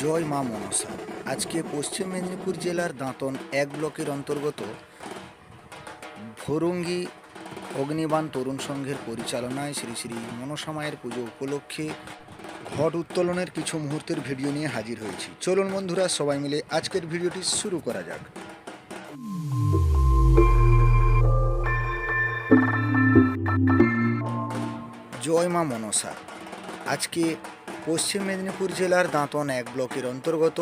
জয় মা মনসা। আজকে পশ্চিম মেদিনীপুর জেলার দাঁতন এক ব্লকের অন্তর্গত ভরঙ্গি অগ্নিবাণ তরুণ সংঘের পরিচালনায় শ্রী শ্রী মনসা মায়ের পুজো উপলক্ষে ঘট উত্তোলনের কিছু মুহূর্তের ভিডিও নিয়ে হাজির হয়েছি। চলুন বন্ধুরা, সবাই মিলে আজকের ভিডিওটি শুরু করা যাক। জয় মা মনসা। আজকে পশ্চিম মেদিনীপুর জেলার দাঁতন এক ব্লকের অন্তর্গত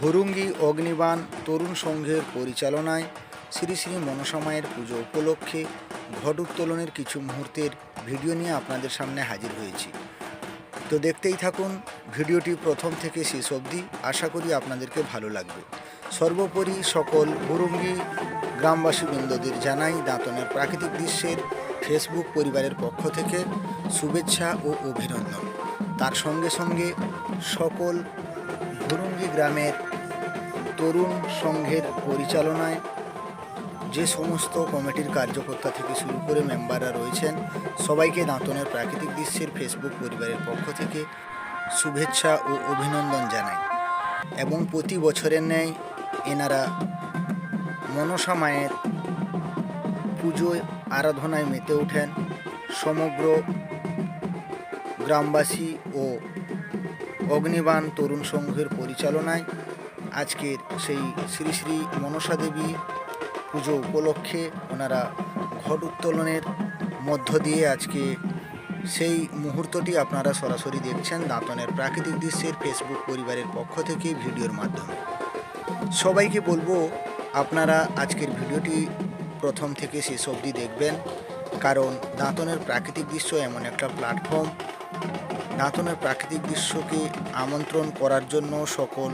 ভুরুঙ্গি অগ্নিবাণ তরুণ সংঘের পরিচালনায় শ্রী শ্রী মনসামায়ের পুজো উপলক্ষে ঘট উত্তোলনের কিছু মুহূর্তের ভিডিও নিয়ে আপনাদের সামনে হাজির হয়েছি। তো দেখতেই থাকুন, ভিডিওটি প্রথম থেকে শেষ অবধি আশা করি আপনাদেরকে ভালো লাগবে। সর্বোপরি সকল ভুরুঙ্গি গ্রামবাসী বৃন্দদের জানাই দাঁতনের প্রাকৃতিক দৃশ্যের ফেসবুক পরিবারের পক্ষ থেকে শুভেচ্ছা ও অভিনন্দন। তার সঙ্গে সঙ্গে সকল ভরুঙ্গি গ্রামের তরুণ সংঘের পরিচালনায় যে সমস্ত কমিটির কার্যকর্তা থেকে শুরু করে মেম্বাররা রয়েছেন, সবাইকে দাঁতনের প্রাকৃতিক দৃশ্যের ফেসবুক পরিবারের পক্ষ থেকে শুভেচ্ছা ও অভিনন্দন জানাই। এবং প্রতি বছরের ন্যায় এনারা মনসা মায়ের পুজোয় আরাধনায় মেতে ওঠেন। সমগ্র গ্রামবাসী ও অগ্নিবাণ তরুণ সংঘের পরিচালনায় আজকের সেই শ্রী শ্রী মনসা দেবী পুজো উপলক্ষে ওনারা ঘট উত্তোলনের মধ্য দিয়ে আজকে সেই মুহূর্তটি আপনারা সরাসরি দেখছেন দাঁতনের প্রাকৃতিক দৃশ্যের ফেসবুক পরিবারের পক্ষ থেকে ভিডিওর মাধ্যমে। সবাইকে বলব, আপনারা আজকের ভিডিওটি প্রথম থেকে শেষ অবধি দেখবেন। কারণ দাঁতনের প্রাকৃতিক দৃশ্য এমন একটা প্ল্যাটফর্ম দাঁতনের প্রাকৃতিক দৃশ্যকে আমন্ত্রণ করার জন্য সকল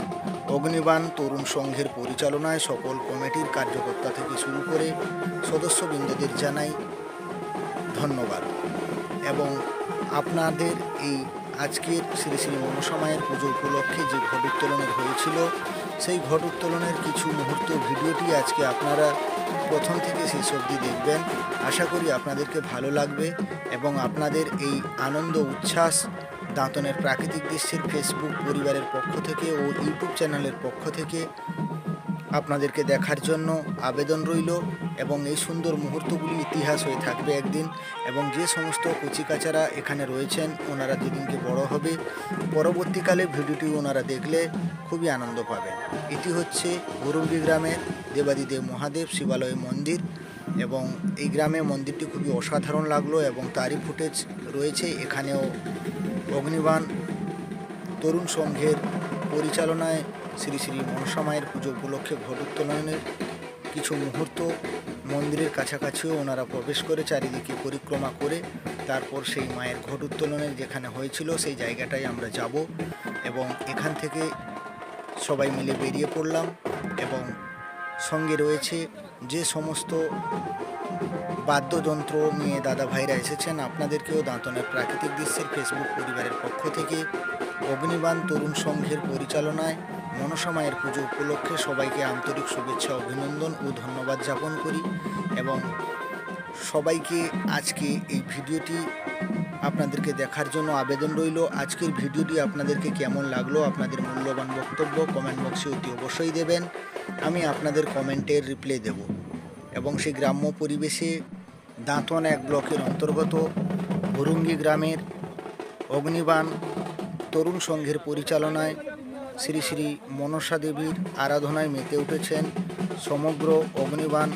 অগ্নিবাণ তরুণ সংঘের পরিচালনায় সকল কমিটির কার্যকর্তা থেকে শুরু করে সদস্যবৃন্দদের জানাই ধন্যবাদ। এবং আপনাদের এই আজকের শ্রী শ্রী মনসামায়ের পুজো উপলক্ষে যে ঘট উত্তোলনের হয়েছিল, সেই ঘট উত্তোলনের কিছু মুহূর্ত ভিডিওটি আজকে আপনারা প্রথম থেকে শেষ অবধি দেখবেন। আশা করি আপনাদেরকে ভালো লাগবে এবং আপনাদের এই আনন্দ, উচ্ছ্বাস দাঁতনের প্রাকৃতিক দৃশ্যের ফেসবুক পরিবারের পক্ষ থেকে ও ইউটিউব চ্যানেলের পক্ষ থেকে আপনাদেরকে দেখার জন্য আবেদন রইল এবং এই সুন্দর মুহূর্তগুলি ইতিহাস হয়ে থাকবে একদিন এবং যে সমস্ত কচিকাচারা এখানে রয়েছেন, ওনারা যেদিনকে বড় হবে, পরবর্তীকালে ভিডিওটি ওনারা দেখলে খুবই আনন্দ পাবেন। এটি হচ্ছে গরুম্বি গ্রামের দেবাদিদেব মহাদেব শিবালয় মন্দির এবং এই গ্রামে মন্দিরটি খুবই অসাধারণ লাগল এবং তারই ফুটেজ রয়েছে। এখানেও অগ্নিবাণ তরুণ সংঘের পরিচালনায় শ্রী শ্রী মনসা মায়ের পুজো উপলক্ষে ঘট উত্তোলনের কিছু মুহূর্ত মন্দিরের কাছাকাছিও ওনারা প্রবেশ করে, চারিদিকে পরিক্রমা করে, তারপর সেই মায়ের ঘট উত্তোলনের যেখানে হয়েছিল সেই জায়গাটায় আমরা যাব এবং এখান থেকে সবাই মিলে বেরিয়ে পড়লাম এবং সঙ্গে রয়েছে যে সমস্ত বাদ্যযন্ত্র নিয়ে দাদা ভাইরা এসেছেন, আপনাদেরকেও দাঁতনের প্রাকৃতিক দৃশ্যের ফেসবুক পরিবারের পক্ষ থেকে অগ্নিবান তরুণ সংঘের পরিচালনায় মনসামায়ের পুজো উপলক্ষে সবাইকে আন্তরিক শুভেচ্ছা, অভিনন্দন ও ধন্যবাদ জ্ঞাপন করি এবং সবাইকে আজকে এই ভিডিওটি আপনাদেরকে দেখার জন্য আবেদন রইল। আজকের ভিডিওটি আপনাদেরকে কেমন লাগল, আপনাদের মূল্যবান বক্তব্য কমেন্ট বক্সে অতি অবশ্যই দেবেন। আমি আপনাদের কমেন্টের রিপ্লাই দেব এবং সেই গ্রাম্য পরিবেশে দাঁতন এক ব্লকের অন্তর্গত ভরুঙ্গি গ্রামের অগ্নিবাণ তরুণ সংঘের পরিচালনায় শ্রী শ্রী মনসা দেবীর আরাধনায় মেতে উঠেছেন সমগ্র অগ্নিবান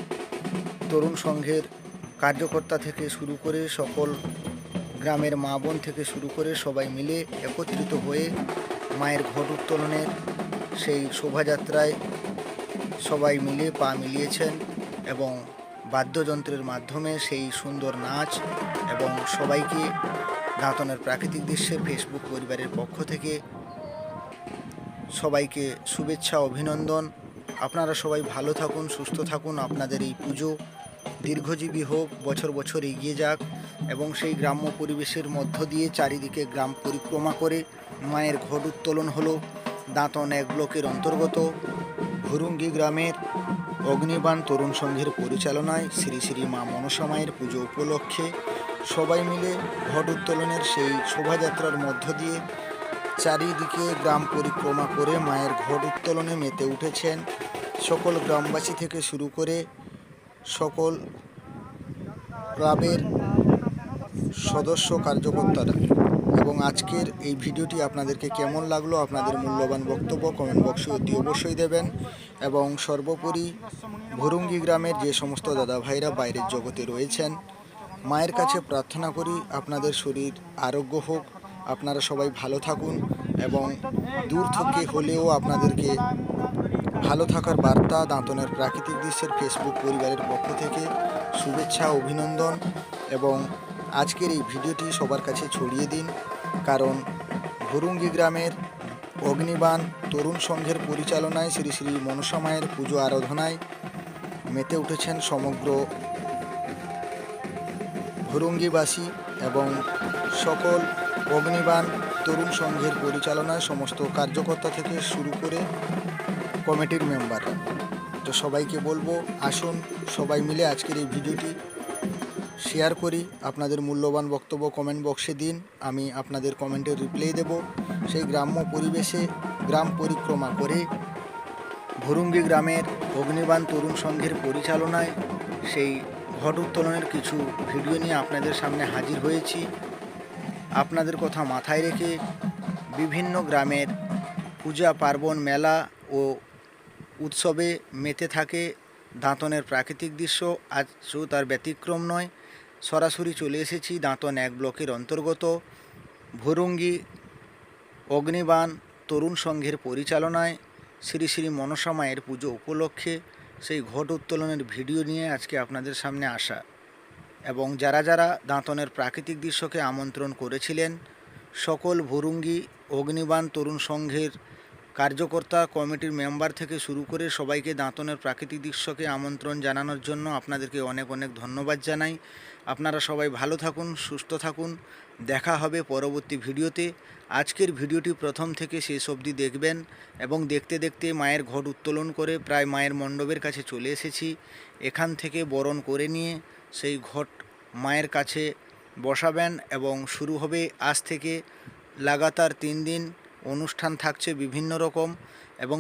তরুণ সংঘের কার্যকর্তা থেকে শুরু করে সকল গ্রামের মা বোন থেকে শুরু করে সবাই মিলে একত্রিত হয়ে মায়ের ঘট উত্তোলনের সেই শোভাযাত্রায় সবাই মিলে পা মিলিয়েছেন এবং বাদ্যযন্ত্রের মাধ্যমে সেই সুন্দর নাচ এবং সবাইকে দাঁতনের প্রাকৃতিক দৃশ্যে ফেসবুক পরিবারের পক্ষ থেকে সবাইকে শুভেচ্ছা, অভিনন্দন। আপনারা সবাই ভালো থাকুন, সুস্থ থাকুন। আপনাদের এই পুজো দীর্ঘজীবী হোক, বছর বছর এগিয়ে যাক এবং সেই গ্রাম্য পরিবেশের মধ্য দিয়ে চারিদিকে গ্রাম পরিক্রমা করে মায়ের ঘট উত্তোলন হলো। দাঁতন এক ব্লকের অন্তর্গত ভুরুঙ্গি গ্রামের অগ্নিবাণ তরুণ সংঘের পরিচালনায় শ্রী শ্রী মা মনসা মায়ের পুজো উপলক্ষে সবাই মিলে ঘট উত্তোলনের সেই শোভাযাত্রার মধ্য দিয়ে চারিদিকে গ্রাম পরিক্রমা করে মায়ের ঘট উত্তোলনে মেতে উঠেছেন সকল গ্রামবাসী থেকে শুরু করে সকল ক্লাবের সদস্য কার্যকর্তারা। এবং আজকের এই ভিডিওটি আপনাদেরকে কেমন লাগল, আপনাদের মূল্যবান বক্তব্য কমেন্ট বক্সে অতি অবশ্যই দেবেন এবং সর্বোপরি ভরুঙ্গি গ্রামের যে সমস্ত দাদা ভাইরা বাইরের জগতে রয়েছেন, মায়ের কাছে প্রার্থনা করি আপনাদের শরীর আরোগ্য হোক আপনারা সবাই ভালো থাকুন এবং দূর থেকে হলেও আপনাদেরকে ভালো থাকার বার্তা দাঁতনের প্রাকৃতিক দৃশ্যের ফেসবুক পরিবারের পক্ষ থেকে শুভেচ্ছা, অভিনন্দন এবং আজকের এই ভিডিওটি সবার কাছে ছড়িয়ে দিন। কারণ ভরুঙ্গি গ্রামের অগ্নিবাণ তরুণ সংঘের পরিচালনায় শ্রী শ্রী মনসা মায়ের পুজো আরাধনায় মেতে উঠেছেন সমগ্র ভরুঙ্গিবাসী এবং সকল অগ্নিবাণ তরুণ সংঘের পরিচালনায় সমস্ত কার্যকর্তা থেকে শুরু করে কমিটির মেম্বাররা তো সবাইকে বলব, আসুন সবাই মিলে আজকের এই ভিডিওটি শেয়ার করি। আপনাদের মূল্যবান বক্তব্য কমেন্ট বক্সে দিন। আমি আপনাদের কমেন্টের রিপ্লাই দেব। সেই গ্রাম্য পরিবেশে গ্রাম পরিক্রমা করে ভরুঙ্গি গ্রামের অগ্নিবাণ তরুণ সংঘের পরিচালনায় সেই ঘট উত্তোলনের কিছু ভিডিও নিয়ে আপনাদের সামনে হাজির হয়েছি। আপনাদের কথা মাথায় রেখে বিভিন্ন গ্রামের পূজা পার্বণ মেলা ও উৎসবে মেতে থাকে দাঁতনের প্রাকৃতিক দৃশ্য। আজও তার ব্যতিক্রম নয়, সরাসরি চলে এসেছি দাঁতন এক ব্লকের অন্তর্গত। ভরুঙ্গি অগ্নিবাণ তরুণ সংঘের পরিচালনায় শ্রী শ্রী মনসা মায়ের পুজো উপলক্ষে সেই ঘট উত্তোলনের ভিডিও নিয়ে আজকে আপনাদের সামনে আসা। এবং যারা যারা দাঁতনের প্রাকৃতিক দৃশ্যকে আমন্ত্রণ করেছিলেন, সকল ভুরুঙ্গি অগ্নিবান তরুণ সংঘের কার্যকর্তা কমিটির মেম্বার থেকে শুরু করে সবাইকে দাঁতনের প্রাকৃতিক দৃশ্যকে আমন্ত্রণ জানানোর জন্য আপনাদেরকে অনেক অনেক ধন্যবাদ জানাই। আপনারা সবাই ভালো থাকুন, সুস্থ থাকুন। দেখা হবে পরবর্তী ভিডিওতে। আজকের ভিডিওটি প্রথম থেকে শেষ অবধি দেখবেন এবং দেখতে দেখতে মায়ের ঘট উত্তোলন করে প্রায় মায়ের মণ্ডপের কাছে চলে এসেছি। এখান থেকে বরণ করে নিয়ে সেই ঘট মায়ের কাছে বসাবেন এবং শুরু হবে। আজ থেকে লাগাতার তিন দিন অনুষ্ঠান থাকছে বিভিন্ন রকম এবং